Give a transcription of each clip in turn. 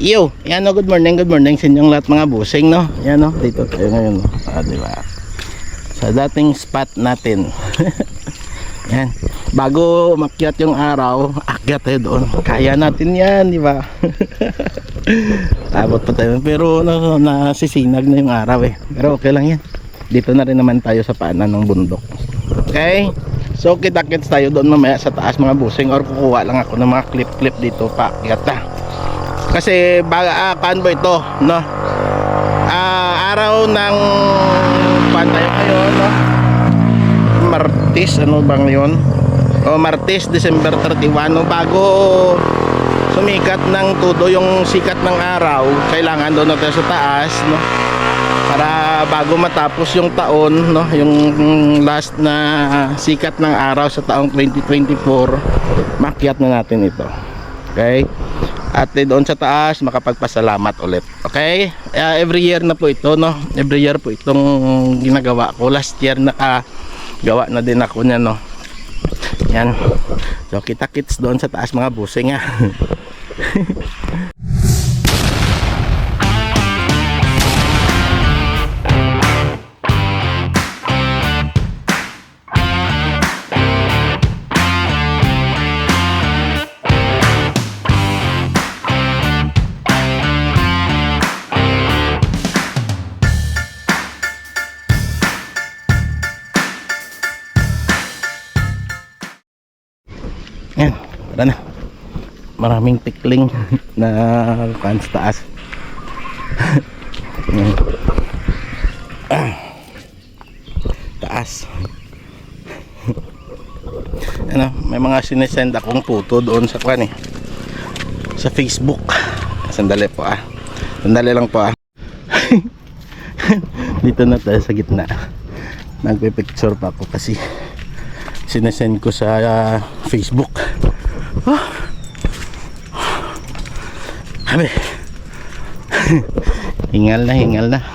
Yo, yan o, good morning, good morning sa inyong lahat mga busing, no? Yan o, dito tayo ngayon, no? Ah, di ba? Sa dating spot natin. yan. Bago makyat yung araw, akyat tayo doon. Kaya natin yan, di ba? Abot pa tayo. Pero no, nasisinag na yung araw eh. Pero okay lang yan. Dito na rin naman tayo sa paanan ng bundok. Okay? So kita-kits tayo doon mamaya sa taas mga busing or kukuha lang ako ng mga clip-clip dito paakyat na. Kasi baga ah, paano ito, no? Ah, araw ng paano tayo ngayon, no? Martes, ano bang 'yon? O Martes, December 31, no? bago sumikat ng tudo yung sikat ng araw, kailangan doon na tayo sa taas, no? Para bago matapos yung taon, no? Yung last na sikat ng araw sa taong 2024, makyat na natin ito. Okay? At doon sa taas makapagpasalamat ulit. Okay? Uh, every year na po ito, no? Every year po itong ginagawa ko. Last year nakagawa na din ako niya, no? Yan. So kita kits doon sa taas mga busing ha. Maraming tikling na kan sa taas. Taas. ano, may mga sinesend akong photo doon sa kwan eh. Sa Facebook. Sandali po ah. Sandali lang po ah. Dito na tayo sa gitna. Nagpe-picture pa ako kasi sinesend ko sa ah, Facebook. Ah. Sabi. hingal na, hingal na.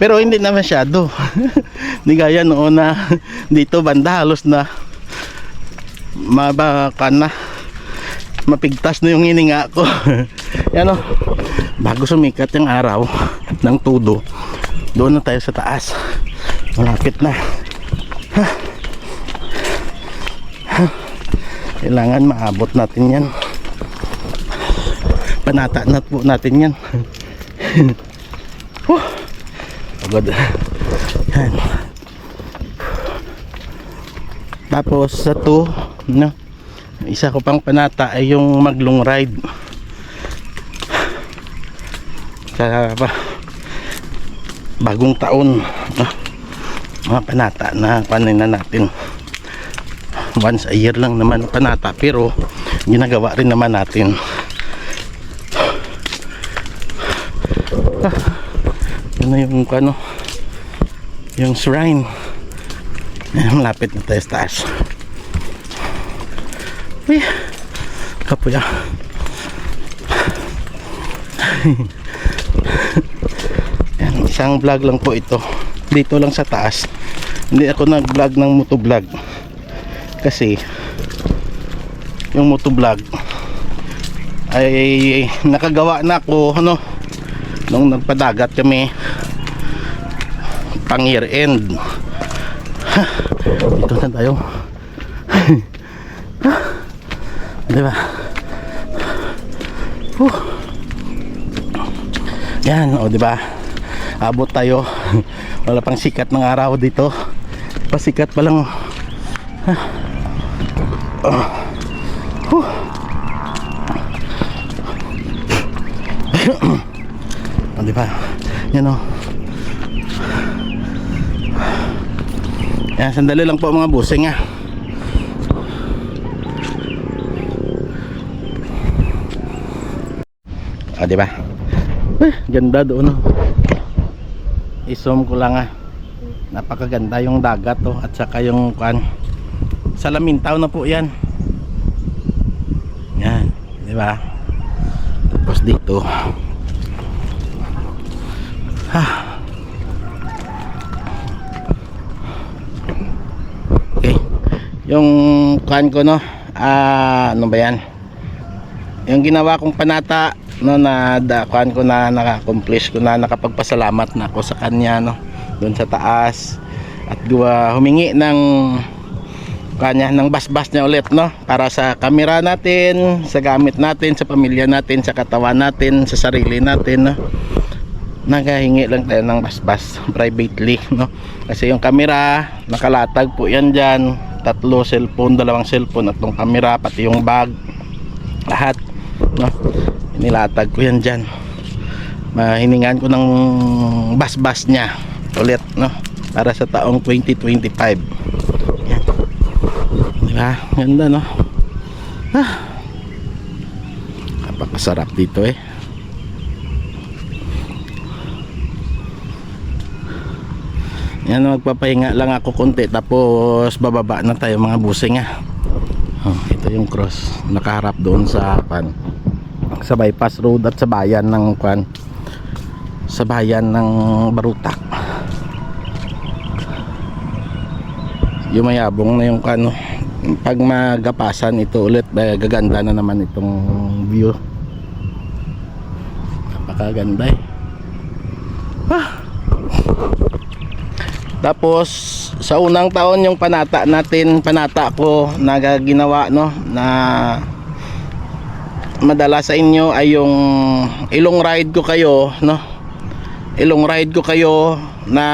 Pero hindi na masyado. Hindi gaya noon na dito banda halos na mabakan na. Mapigtas na yung hininga ko. Yan o. Bago sumikat yung araw ng tudo, doon na tayo sa taas. Malapit na. kailangan maabot natin yan panata na po natin yan. Whew. pagod. Yan. Tapos sa to no, isa ko pang panata ay yung maglong ride. Sa ba, bagong taon no, mga panata na panin na natin. Once a year lang naman panata pero ginagawa rin naman natin ah, yun na yung ano yung shrine. Ayan, malapit na tayo sa taas. Uy! Kapuya. Ayan, isang vlog lang po ito. Dito lang sa taas. Hindi ako nag vlog ng motovlog. Kasi yung motovlog ay nakagawa na ako ano nung nagpadagat kami pang year end. Ha, dito na tayo. Ha, di ba? Huh. yan o di ba? Abot tayo. Wala pang sikat ng araw dito. Pasikat pa lang. Oh. Huh. oh, di ba? Yan oh. Yan, sandali lang po mga busing ah. Ah, di ba? Eh, ganda doon oh. I-zoom ko lang ah. Napakaganda yung dagat oh at saka yung kan Salamintaw na po yan yan di ba tapos dito ha okay. Yung kuhan ko no? Ah ano ba yan? Yung ginawa kong panata no na dakuan ko na naka-accomplish ko na nakapagpasalamat na ako sa kanya no? Doon sa taas. At gawa humingi ng kanya ng basbas niya ulit no? Para sa kamera natin sa gamit natin sa pamilya natin sa katawan natin sa sarili natin no nagahingi lang tayo ng basbas privately no? Kasi yung kamera nakalatag po yan dyan. Tatlo cellphone dalawang cellphone at tong kamera pati yung bag. Lahat no? Nilatag ko yan dyan. Mahiningan ko ng basbas niya ulit no? Para sa taong 2025 yan. Di ba? Ganda no? Ah! Napakasarap dito eh yan magpapahinga lang ako konti tapos bababa na tayo mga busing ah oh, ito yung cross nakaharap doon sa pan sa bypass road at sa bayan ng kwan. Sa bayan ng Barutak. Yung mayabong na yung kano pag magapasan ito ulit eh, gaganda na naman itong view. Napakaganda eh. Ah. Tapos sa unang taon yung panata natin panata ko na no na madala sa inyo ay yung ilong ride ko kayo no? Ilong ride ko kayo na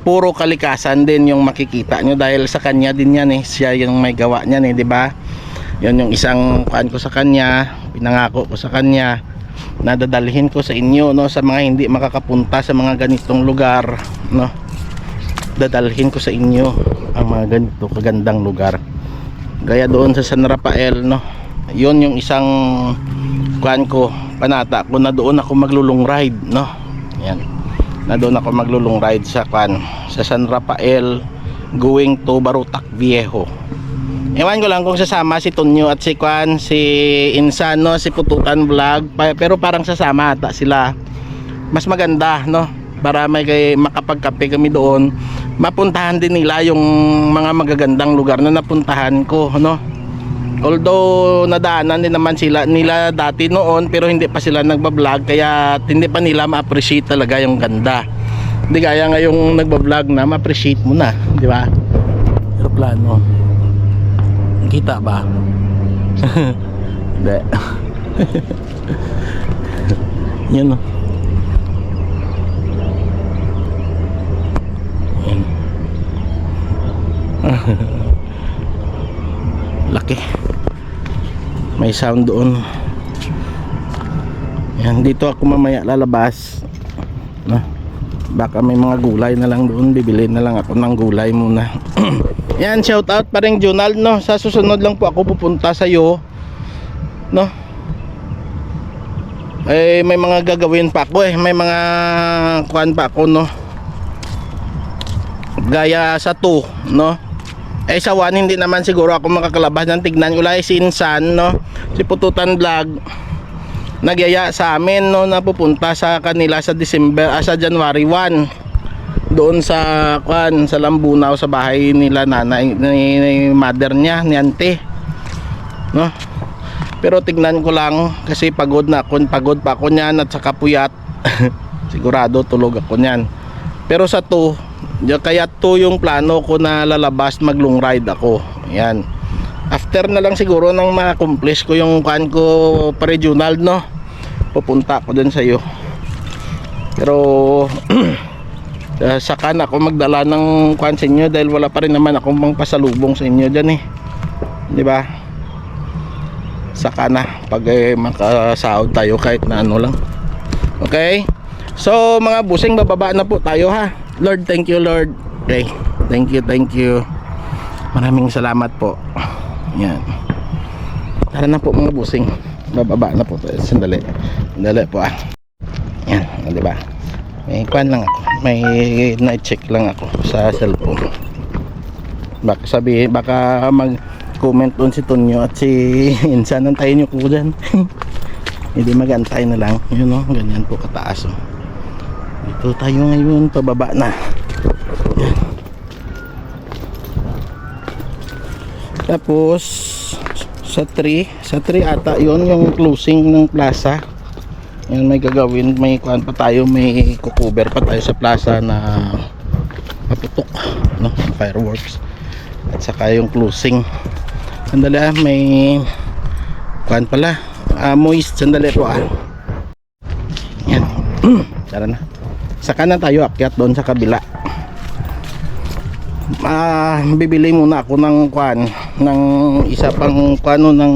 puro kalikasan din yung makikita nyo dahil sa kanya din yan eh. Siya yung may gawa niyan eh di ba? Yun yung isang kuan ko sa kanya pinangako ko sa kanya na dadalhin ko sa inyo no sa mga hindi makakapunta sa mga ganitong lugar no dadalhin ko sa inyo ang mga ganito kagandang lugar. Gaya doon sa San Rafael no? Yun yung isang kuan ko panata ko na doon ako maglulong ride no? Yan. Na doon ako maglulong ride sa kuan sa San Rafael going to Barutak Viejo. Ewan ko lang kung sasama si Tonyo at si Kwan, si Insan, no, si Pututan Vlog, pero parang sasama ata sila. Mas maganda, no, para may kay makapagkape kami doon. Mapuntahan din nila yung mga magagandang lugar na napuntahan ko, no. Although nadaanan din naman sila nila dati noon pero hindi pa sila nagba-vlog kaya hindi pa nila ma-appreciate talaga yung ganda. Hindi kaya ngayong nagba-vlog na ma-appreciate mo na, di ba? Aeroplano. Kita ba? Hindi. Yan o. Laki. May sound doon. Yan, dito ako mamaya lalabas. No? Baka may mga gulay na lang doon. Bibili na lang ako ng gulay muna. Yan, shout out pa rin Junal, no? Sa susunod lang po ako pupunta sa iyo. No? Eh, may mga gagawin pa ako eh. May mga kuan pa ako, no? Gaya sa 2, no? Eh sa 1 hindi naman siguro ako makakalabas ng tignan. Ko lang si Insan, no? Si Pututan Vlog nagyaya sa amin no? Na pupunta sa kanila sa December ah, sa January 1 doon sa kwan sa Lambunaw sa bahay nila nanay ni, ni mother niya ni auntie no? Pero tignan ko lang kasi pagod na ako pagod pa ako niyan at saka puyat. Sigurado tulog ako niyan. Pero sa to kaya to yung plano ko na lalabas mag long ride ako. Yan. After na lang siguro nang ma-accomplish ko yung kan ko pa-regional no? Pupunta ako dun sa iyo pero saka na ako magdala ng kwan sa inyo dahil wala pa rin naman akong pang pasalubong sa inyo dyan eh. Di ba? Saka na pag eh, makasahod tayo kahit na ano lang. Okay? So mga busing bababa na po tayo ha Lord thank you Lord. Okay thank you thank you. Maraming salamat po. Yan. Tara na po mga busing. Bababa na po. Sandali. Sandali po ah. Yan di ba? May kwan lang ako. May night check lang ako sa cellphone. Baka sabi baka mag comment doon si Tonyo at si Insan. Antayin nyo ko dyan. Hindi magantay na lang. Yun o ganyan po kataas o dito tayo ngayon pababa na yan tapos sa 3 sa 3 ata yon yung closing ng plaza Yan may gagawin, may kuan pa tayo, may kukuber pa tayo sa plaza na paputok, no? Fireworks. At saka yung closing. Sandali ah, may kuan pala. Ah, moist, sandali po ah. Yan. Tara na. Saka na tayo akyat doon sa kabila. Ah, bibili muna ako ng kuan ng isa pang kuano ng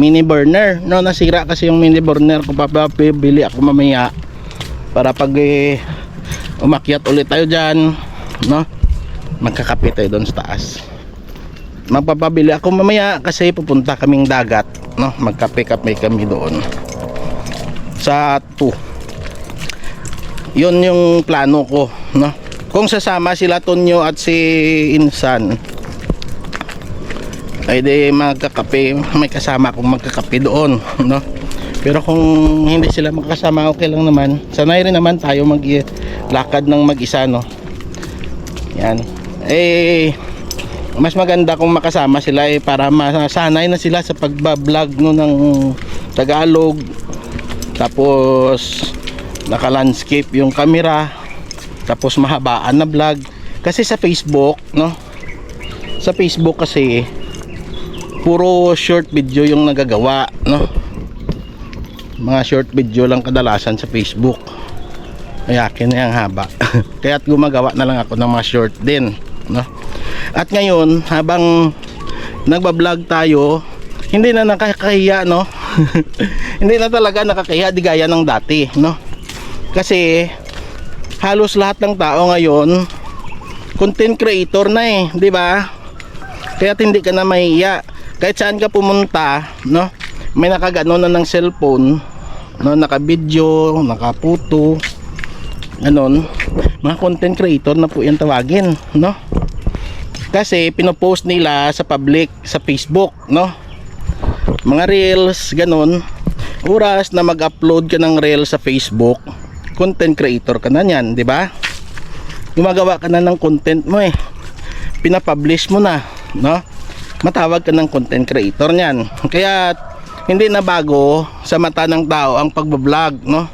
mini burner. No, nasira kasi yung mini burner ko papabili ako mamaya para pag eh, umakyat ulit tayo diyan, no? Magkakape tayo doon sa taas. Magpapabili ako mamaya kasi pupunta kaming dagat, no? Magkape-kape kami doon. Sa 2. 'Yun yung plano ko, no? Kung sasama sila Tonyo at si Insan, ay di magkakape, may kasama akong magkakape doon, no? Pero kung hindi sila makasama, okay lang naman. Sanay rin naman tayo maglakad ng mag-isa, no? Yan. Eh, mas maganda kung makasama sila eh para masanay na sila sa pagbablog no ng Tagalog. Tapos naka-landscape yung camera. Tapos mahabaan na vlog. Kasi sa Facebook, no? Sa Facebook kasi puro short video yung nagagawa, no? Mga short video lang kadalasan sa Facebook. Kaya akin na yung haba. Kaya't gumagawa na lang ako ng mga short din, no? At ngayon, habang nagba-vlog tayo, hindi na nakakahiya, no? hindi na talaga nakakahiya di gaya ng dati, no? Kasi halos lahat ng tao ngayon content creator na eh, di ba? Kaya hindi ka na mahiya. Kahit saan ka pumunta, no? May nakagano na ng cellphone, no, naka-video, naka-photo, ganon. Mga content creator na po 'yan tawagin, no? Kasi pinopost nila sa public sa Facebook, no? Mga reels, ganon. Oras na mag-upload ka ng reels sa Facebook, content creator ka na niyan, di ba? Gumagawa ka na ng content mo eh. Pinapublish mo na, no? Matawag ka ng content creator niyan. Kaya hindi na bago sa mata ng tao ang pagbablog, no?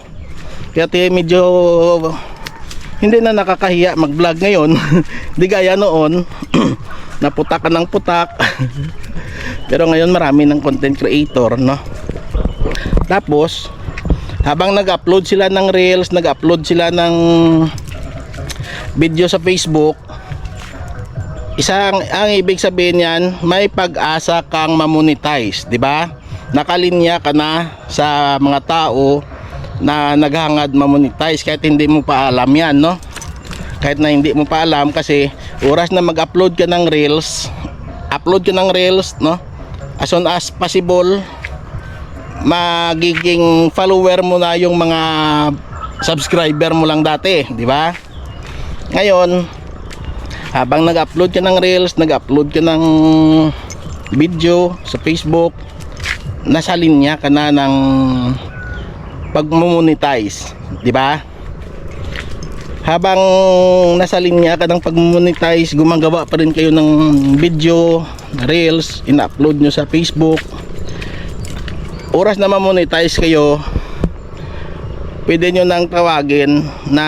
Kaya te, medyo hindi na nakakahiya mag-vlog ngayon. Di gaya noon, naputak ka ng putak. Pero ngayon marami ng content creator, no? Tapos, habang nag-upload sila ng reels, nag-upload sila ng video sa Facebook, isang ang ibig sabihin niyan, may pag-asa kang mamonetize, 'di ba? Nakalinya ka na sa mga tao na naghangad mamonetize kahit hindi mo pa alam 'yan, no? Kahit na hindi mo pa alam kasi oras na mag-upload ka ng reels, upload ka ng reels, no? As soon as possible, magiging follower mo na yung mga subscriber mo lang dati, di ba? Ngayon, habang nag-upload ka ng reels, nag-upload ka ng video sa Facebook, nasa linya ka na ng pag-monetize, di ba? Habang nasa linya ka ng pag-monetize, gumagawa pa rin kayo ng video, reels, ina-upload nyo sa Facebook, oras na ma-monetize kayo. Pwede nyo nang tawagin na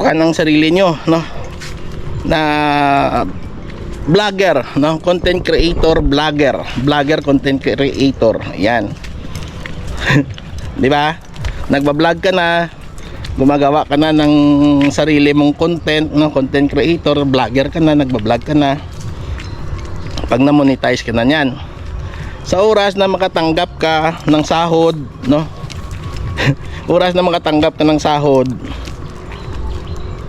kuha ng sarili nyo no? Na vlogger no? Content creator vlogger. Vlogger content creator. Yan. Di ba? Nagba-vlog ka na gumagawa ka na ng sarili mong content no? Content creator vlogger ka na nagba-vlog ka na. Pag na-monetize ka na niyan sa oras na makatanggap ka ng sahod no? Oras na makatanggap ka ng sahod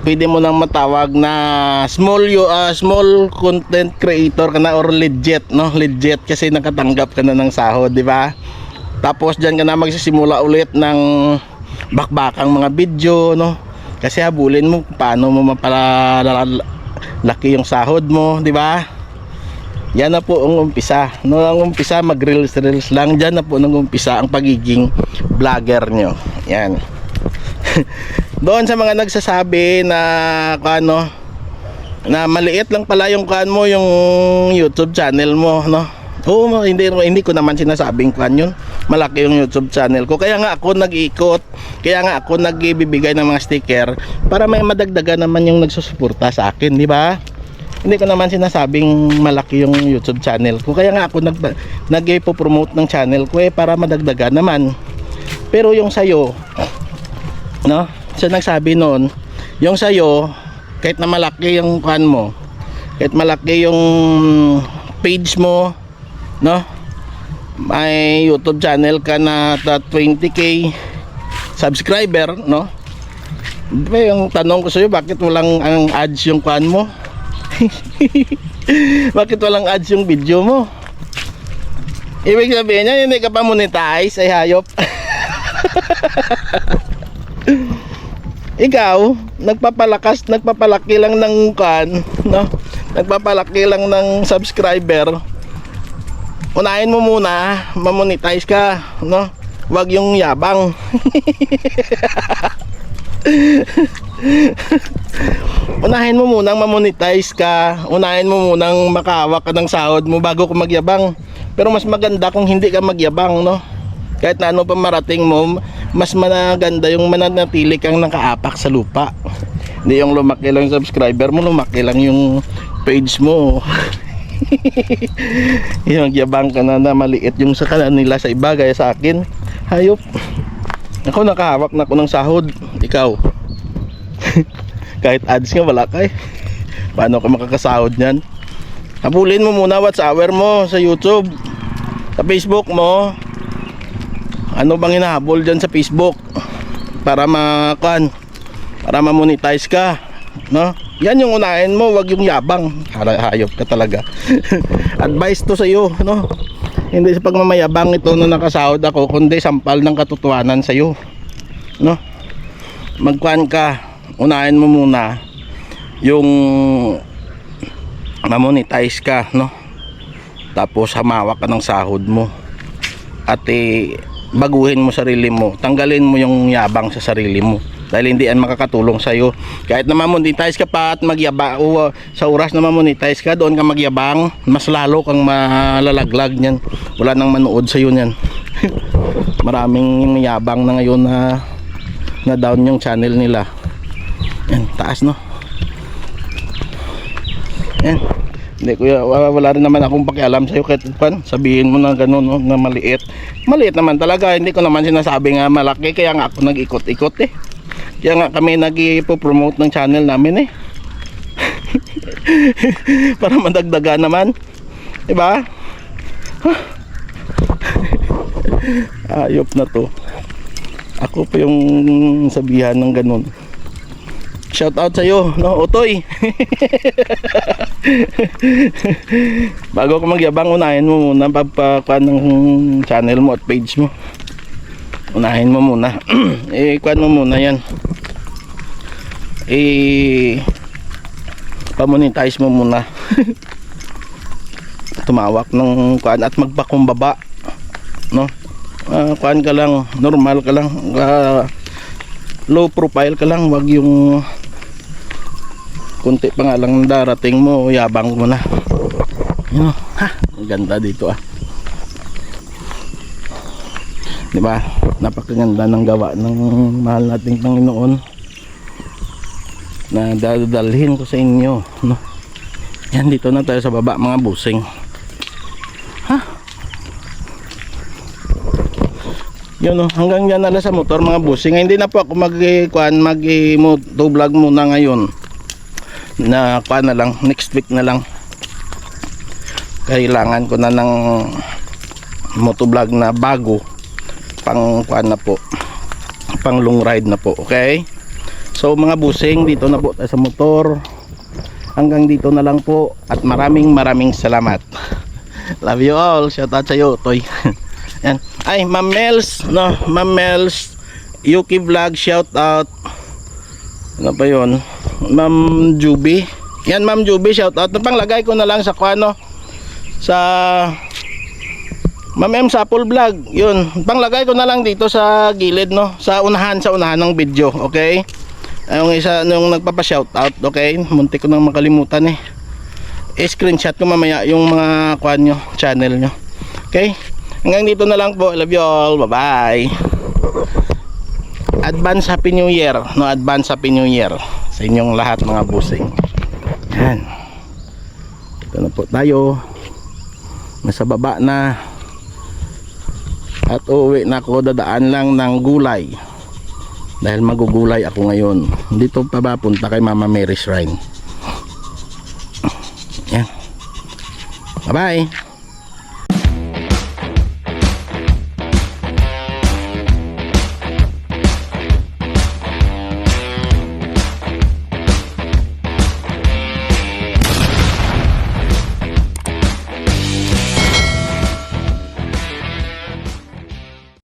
pwede mo nang matawag na small uh, small content creator ka na or legit no? Legit kasi nakatanggap ka na ng sahod di ba? Tapos diyan ka na magsisimula ulit ng bakbakang mga video no? Kasi habulin mo paano mo mapalalaki yung sahod mo di ba yan na po ang umpisa. No, ang umpisa mag-reels reels lang. Diyan na po nang umpisa ang pagiging vlogger nyo. Yan. Doon sa mga nagsasabi na ano na maliit lang pala yung kan mo yung YouTube channel mo, no? Oo, hindi hindi ko naman sinasabing kan yun. malaki yung YouTube channel ko. Kaya nga ako nag-iikot, kaya nga ako nagbibigay ng mga sticker para may madagdagan naman yung nagsusuporta sa akin, di ba? Hindi ko naman sinasabing malaki yung YouTube channel ko. Kaya nga ako nag nag-promote ng channel ko eh para madagdagan naman. Pero yung sayo, no? Siya nagsabi noon, yung sayo, kahit na malaki yung kan mo, kahit malaki yung page mo, no? May YouTube channel ka na ta 20k subscriber, no? Yung tanong ko sa'yo, bakit walang ang ads yung kan mo? bakit walang ads yung video mo? Ibig sabihin niya, hindi ka pa monetize, ay hayop. Ikaw, nagpapalakas, nagpapalaki lang ng kan, no? Nagpapalaki lang ng subscriber. Unahin mo muna, mamonetize ka, no? Wag yung yabang. unahin mo munang mamonetize ka, unahin mo munang makahawak ka ng sahod mo bago ka magyabang. Pero mas maganda kung hindi ka magyabang, no? Kahit na ano pa marating mo, mas maganda yung mananatili kang nakaapak sa lupa. Hindi yung lumaki lang yung subscriber mo, lumaki lang yung page mo. yung yabang ka na na maliit yung sa kanila sa iba gaya sa akin. Hayop. Ako nakahawak na ako ng sahod. Ikaw. Kahit ads nga wala ka eh. Paano ka makakasahod niyan? Habulin mo muna what's hour mo sa YouTube. Sa Facebook mo. Ano bang hinahabol dyan sa Facebook? Para makan. Para ma-monetize ka. No? Yan yung unahin mo, wag yung yabang. Hayop ka talaga. Advice to sa iyo, no? Hindi sa pagmamayabang ito na nakasahod ako, kundi sampal ng katotohanan sa iyo. No? Magkuhan ka, unahin mo muna yung mamonetize ka, no? Tapos hamawak ka ng sahod mo. At eh, baguhin mo sarili mo. Tanggalin mo yung yabang sa sarili mo. Dahil hindi yan makakatulong sa iyo. Kahit na mamonetize ka pa at magyaba o uh, sa oras na mamonetize ka, doon ka magyabang, mas lalo kang malalaglag niyan. Wala nang manood sa iyo niyan. Maraming yabang na ngayon na na down yung channel nila. Yan, taas no. Yan. Hindi kuya, wala, wala rin naman akong pakialam sa iyo kahit pan, sabihin mo na gano'n no, na maliit. Maliit naman talaga, hindi ko naman sinasabi nga malaki kaya nga ako nag-ikot-ikot eh. Kaya nga kami nag-promote ng channel namin eh. Para madagdagan naman. Diba? Ayop na to. Ako pa yung sabihan ng ganun. Shout out sa iyo, no, Otoy. Bago ko magyabang, unahin mo muna pagpakuan ng channel mo at page mo. Unahin mo muna. eh, kuan mo muna yan. Eh, pamonetize mo muna. Tumawak ng kuan at magpakumbaba. No? Ah, kuan ka lang, normal ka lang. Ah, low profile ka lang, wag yung kunti pa nga lang darating mo, yabang mo na. Yun, oh. ha, ang ganda dito ah. Di ba? Napakaganda ng gawa ng mahal nating Panginoon na dadalhin ko sa inyo, no? Yan dito na tayo sa baba mga busing. Ha? Yun oh, hanggang dyan na sa motor mga busing. Hindi na po ako mag kuan mag to vlog muna ngayon. Na kuan na lang next week na lang. Kailangan ko na ng motovlog na bago pang kuan na po. Pang long ride na po, okay? So mga busing, dito na po sa motor. Hanggang dito na lang po at maraming maraming salamat. Love you all. Shout out sa iyo, Toy. Yan. Ay, Ma'am Mels, no, Ma'am Mels, Yuki Vlog, shout out. Ano pa 'yon? Ma'am Juby. Yan, Ma'am Juby, shout out. Panglagay ko na lang sa kuano sa Ma'am M Sapol Vlog. 'Yun. Panglagay ko na lang dito sa gilid, no, sa unahan sa unahan ng video, okay? Yung isa nung nagpapa-shout out, okay? Muntik ko nang makalimutan eh. I-screenshot ko mamaya yung mga kuan nyo, channel nyo. Okay? Hanggang dito na lang po. Love you all. Bye-bye. Advance Happy New Year. No, advance Happy New Year sa inyong lahat mga busing. Yan. Ito na po tayo. Nasa baba na. At uuwi na ako. Dadaan lang ng gulay. Dahil magugulay ako ngayon. Dito pa ba punta kay Mama Mary Shrine. Yan. Bye-bye.